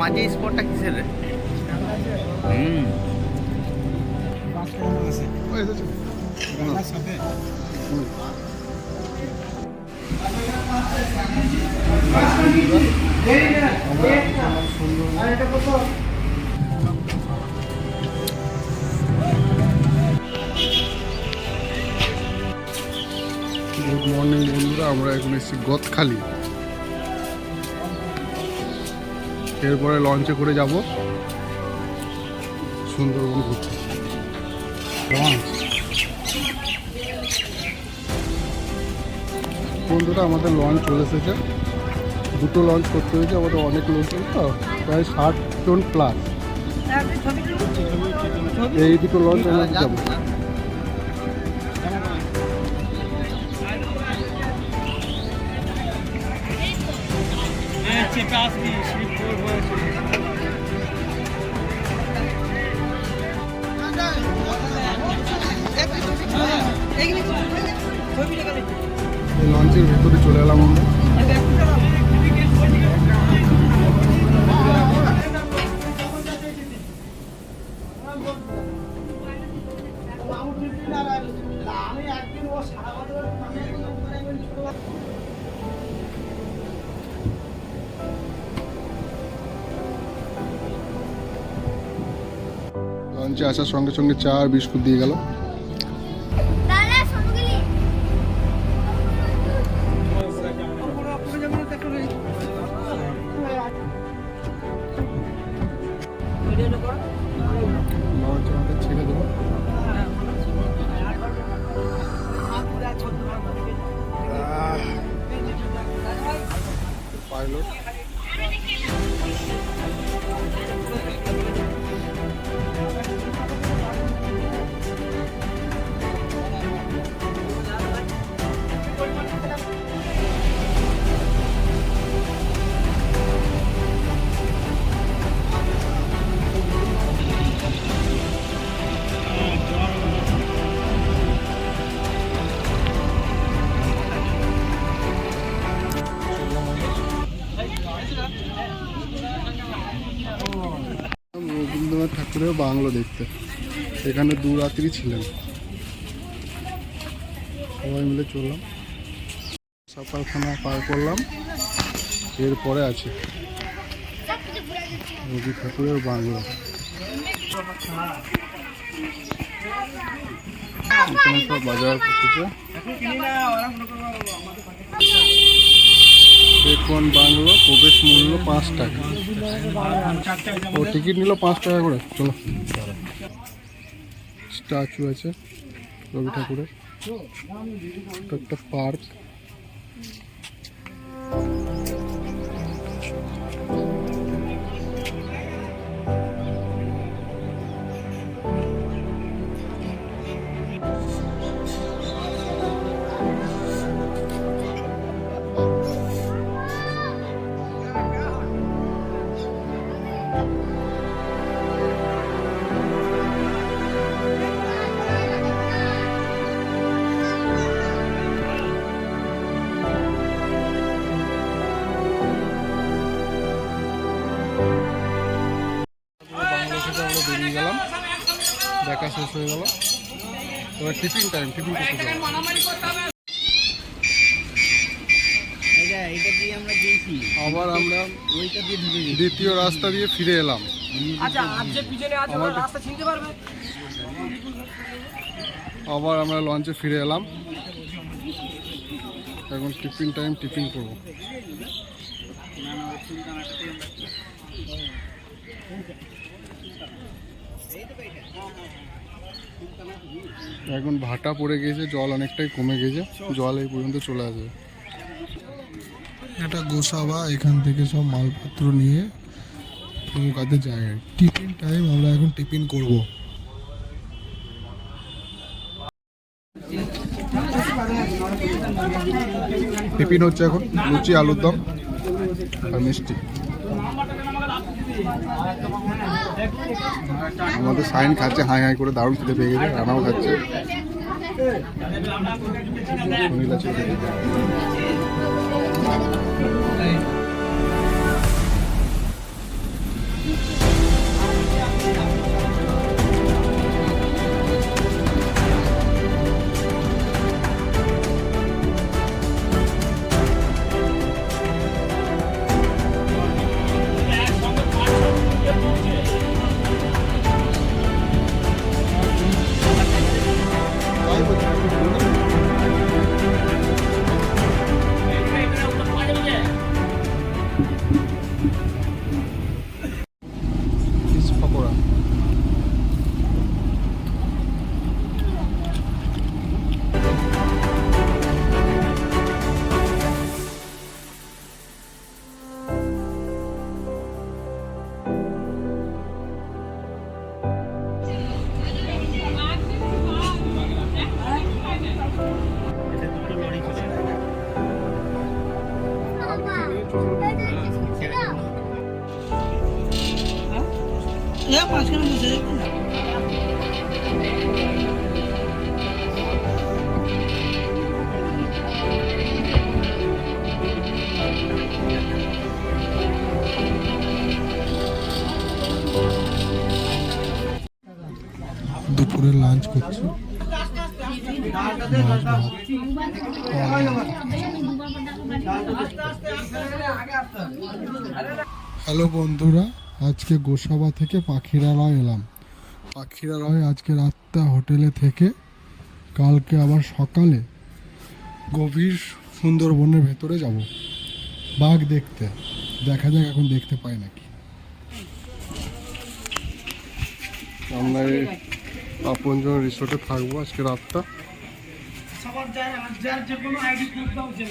মাঝে স্পটটা কিসের রে? হুম। গুড মর্নিং বন্ধুরা। আমরা এখন এসেছি গদখালি। এরপরে লঞ্চে করে যাব সুন্দরবন ঘুরতে লঞ্চ বন্ধুরা আমাদের লঞ্চ চলে এসেছে দুটো লঞ্চ করতে হয়েছে আমাদের অনেক লোক তো প্রায় ষাট জন প্লাস এই দুটো লঞ্চ আমরা যাব এই লঞ্চের ভেতরে চলে এলাম লঞ্চে আসার সঙ্গে সঙ্গে চা আর বিস্কুট দিয়ে গেল। বাংলো দেখতে। এখানে দু রাত্রি ছিলেন। সবাই মিলে চললাম। সকালখানা পার করলাম। এরপরে আছে রবি ঠাকুরের বাংলো। বাজার করতেছে দেখুন বাংলো, প্রবেশ মূল্য পাঁচ টাকা। ও, টিকিট নিল পাঁচ টাকা করে। চলো। স্ট্যাচু আছে রবি ঠাকুরের। একটা পার্ক। হয়ে গেল। এবার টিফিন টাইম টিফিন আবার আমরা দ্বিতীয় রাস্তা দিয়ে ফিরে এলাম। আচ্ছা আবার আমরা লঞ্চে ফিরে এলাম। এখন টিফিন টাইম টিফিন করব। এখন ভাটা পড়ে গিয়েছে জল অনেকটাই কমে গেছে, জল এই পর্যন্ত চলে আসবে। এটা গোসাবা, এখান থেকে সব মালপত্র নিয়ে নৌকাতে যায় টিফিন টাইম আমরা এখন টিফিন করব। টিফিন হচ্ছে এখন লুচি, আলুর দম আর মিষ্টি। আমাদের সাইন খাচ্ছে হাই হাই করে দারুণ খেতে পেয়ে গেছে রানাও খাচ্ছে। দুপুরে করছি। হ্যালো বন্ধুরা, আজকে গোসাবা থেকে পাখিরালয় এলাম। পাখিরালয় আজকে রাতটা হোটেলে থেকে, কালকে আবার সকালে গভীর সুন্দরবনের ভেতরে যাব। বাঘ দেখতে। দেখা যাক এখন দেখতে পাই নাকি। আমরা আপনজন রিসোর্টে থাকব আজকে রাতটা। সবার যার যার যে কোনো আইডি প্রুফ দাও যে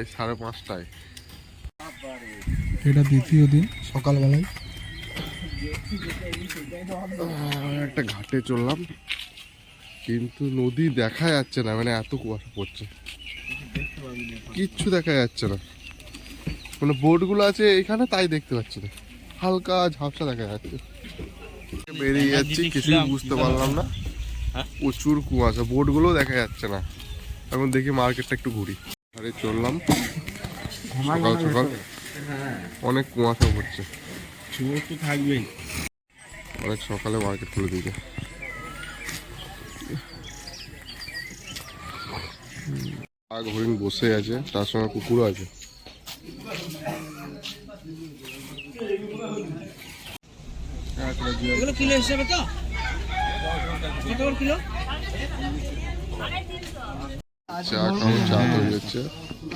প্রায় সাড়ে পাঁচটায়। এটা দ্বিতীয় দিন। সকালবেলায়। একটা ঘাটে চললাম কিন্তু নদী দেখা যাচ্ছে না মানে এত কুয়াশা পড়ছে। কিচ্ছু দেখা যাচ্ছে না। মানে বোর্ডগুলো আছে এখানে তাই দেখতে পাচ্ছি না। হালকা ঝাপসা দেখা যাচ্ছে। বেরিয়ে যাচ্ছি কিছুই বুঝতে পারলাম না। প্রচুর কুয়াশা বোর্ডগুলো দেখা যাচ্ছে না। এখন দেখি মার্কেটটা একটু ঘুরি। আরে চললাম। সকাল সকাল। অনেক কুয়াশা পড়ছে। তো থাকবেই অনেক সকালে মার্কেট খুলে দিয়েছে। বাঘ হরিণ বসে আছে তার সঙ্গে কুকুরও আছে। কিলো হিসেবে তো? কত করে কিলো? চা চা তৈরি হচ্ছে।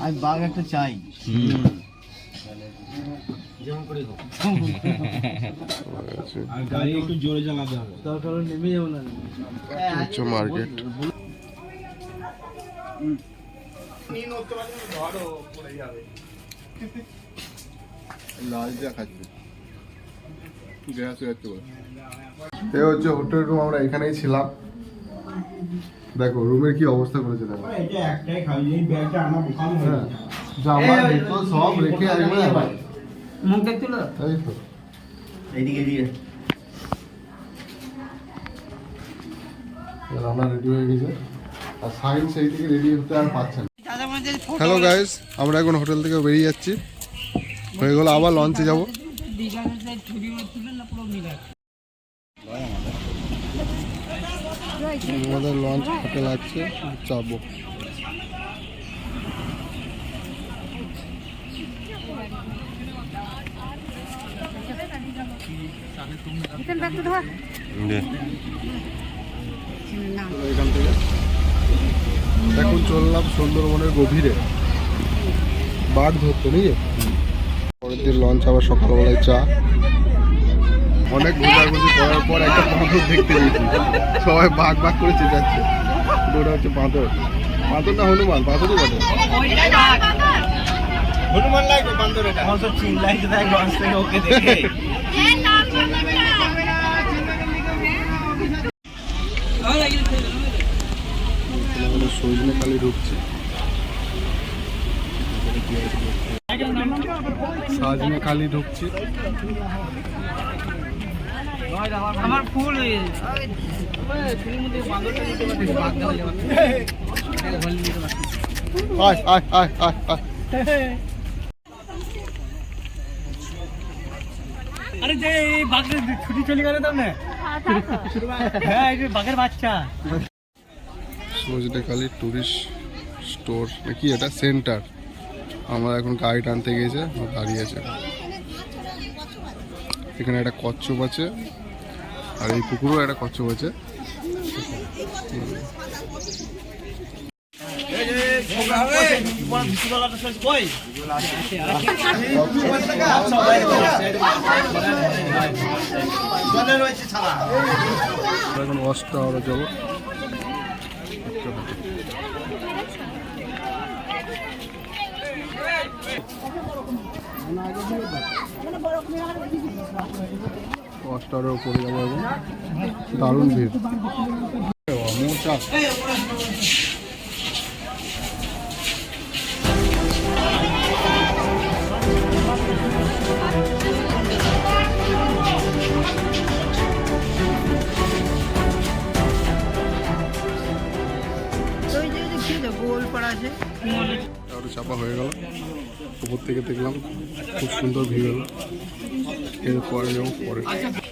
আমি বাঘ একটা চাই। এ হচ্ছে হোটেল রুম আমরা এখানেই ছিলাম। দেখো রুমের কি অবস্থা করেছে দেখো। এটা একটাই এই ব্যাগটা আমার হ্যাঁ জামা জুতো সব রেখে আবার। মুখ দেখছিল এই তো। এইদিকে রান্না রেডি হয়ে গেছে। আর সাইন সেই থেকে রেডি হতে আর পারছে না। মানে হ্যালো গাইস আমরা এখন হোটেল থেকে বেরিয়ে যাচ্ছি। হয়ে গেলো আবার লঞ্চে যাব দীঘাতে ছবি তুললেন না পুরো মিলে আমাদের লঞ্চ হোটেল আছে যাব। এখান চললাম সুন্দরবনের গভীরে। বাঘ ধরতে নাকি? পরের দিন লঞ্চ আবার সকালবেলায় চা। অনেক ঘোরাঘুরি করার পর একটা বাঁদর দেখতে পেয়েছি। সবাই বাঘ বাঘ করে চেঁচাচ্ছে। ওটা হচ্ছে বাঁদর। বাঁদর না হনুমান? বাঁদরই বাঁদর। হনুমান লাগবে বান্দর এটা। আমার সব চিন লাগছে তাই লঞ্চ থেকে ওকে দেখে। সজনে খালি ঢুকছে। সাজনে খালি ঢুকছে। আমার ফুল আরে যে এই বাঘের ছুটি চলে হ্যাঁ এই যে বাঘের বাচ্চা। টুরিস্ট স্টোর নাকি এটা? সেন্টার আমরা এখন গাড়ি টানতে গেছে আমরা দাঁড়িয়ে আছে। এখানে একটা কচ্ছপ আছে। আর এই পুকুরেও একটা কচ্ছপ আছে। এখন ওয়াশ টাওয়ারে যাব। ওয়াশ টাওয়ারের উপরে যাব এখন। দারুণ ভিড়। আছে টাওয়ারে চাপা হয়ে গেল। উপর থেকে দেখলাম খুব সুন্দর ভিউ হলো। এরপরে যাব পরে।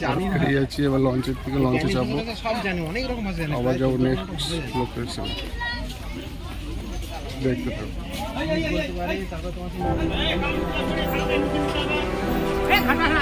কেটে যাচ্ছি এবার লঞ্চের থেকে লঞ্চে যাব। সব জানি অনেক রকম আছে আবার যাব নেক্সট লোকেশন দেখতে থাকো। আমরা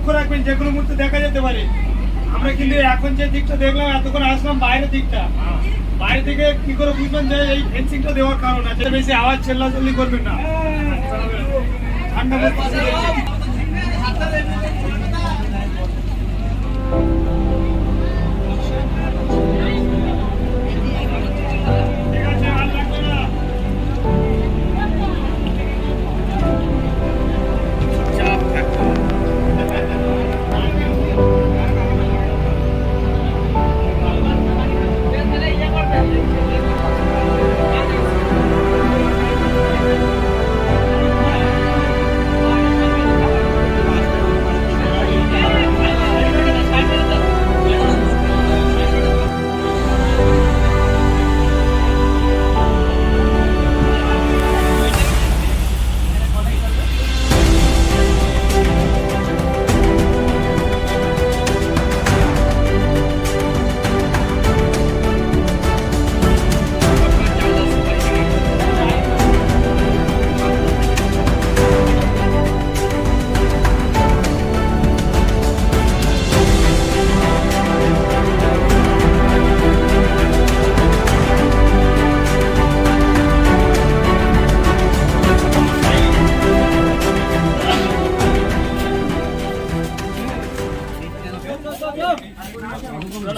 লক্ষ্য রাখবেন যে কোনো মুহূর্তে দেখা যেতে পারে। আমরা কিন্তু এখন যে দিকটা দেখলাম এতক্ষণ আসলাম বাইরের দিকটা। বাইরে থেকে কি করে বুঝবেন যে এই ফেন্সিংটা দেওয়ার কারণ আছে? বেশি আওয়াজ চেল্লাচল্লি করবেন না। ঠান্ডা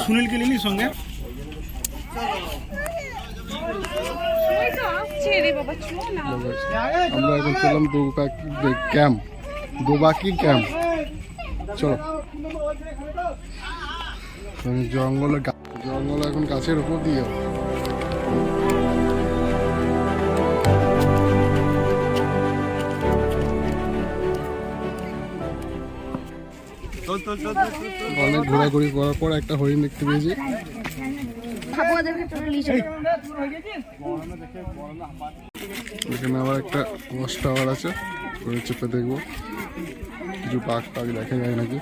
সুনীলকে নিলি সঙ্গে। আমরা এখন চললাম দোবাকি ক্যাম্প দোবাকি ক্যাম্প? চলো। মানে জঙ্গলে জঙ্গল এখন গাছের উপর দিয়ে। অনেক ঘোরাঘুরি করার পর একটা হরিণ দেখতে পেয়েছি। এখানে আবার একটা ওয়াশ টাওয়ার আছে ওই চেপে দেখব। কিছু পাক টাক দেখা যায় নাকি?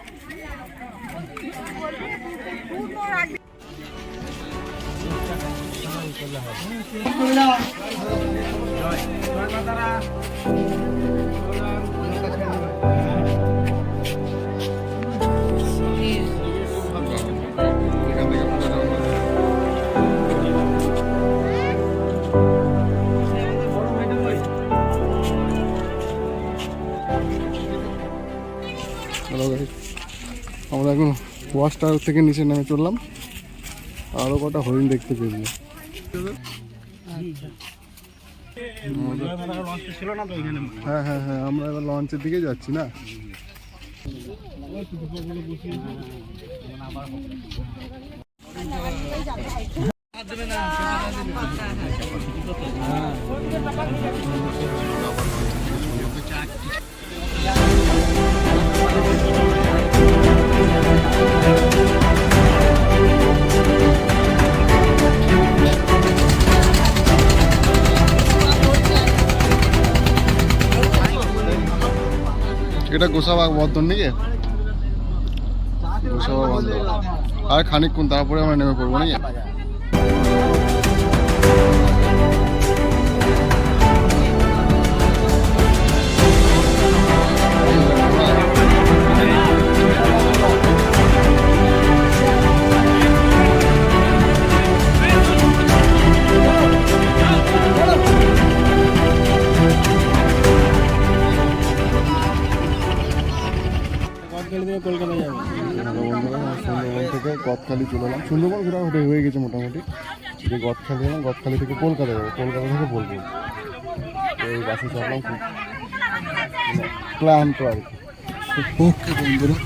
টাওয়ার থেকে নিচে নেমে চললাম। আরও কটা হরিণ দেখতে পেয়েছি। হ্যাঁ হ্যাঁ হ্যাঁ আমরা এবার লঞ্চের দিকে যাচ্ছি না। এটা গোসাবাগ বর্ধন নাকি? গোসাবাগ বর্ধন আর খানিকক্ষণ তারপরে আমরা নেমে পড়ব নাকি? সুন্দরবন ঘোরা হয়ে গেছে মোটামুটি। যে গদখালি এলাম গদখালি থেকে কলকাতা যাব, কলকাতা থেকে বলব। এই বাসে চললাম খুব। ক্লান্ত আর কি। ওকে বন্ধুরা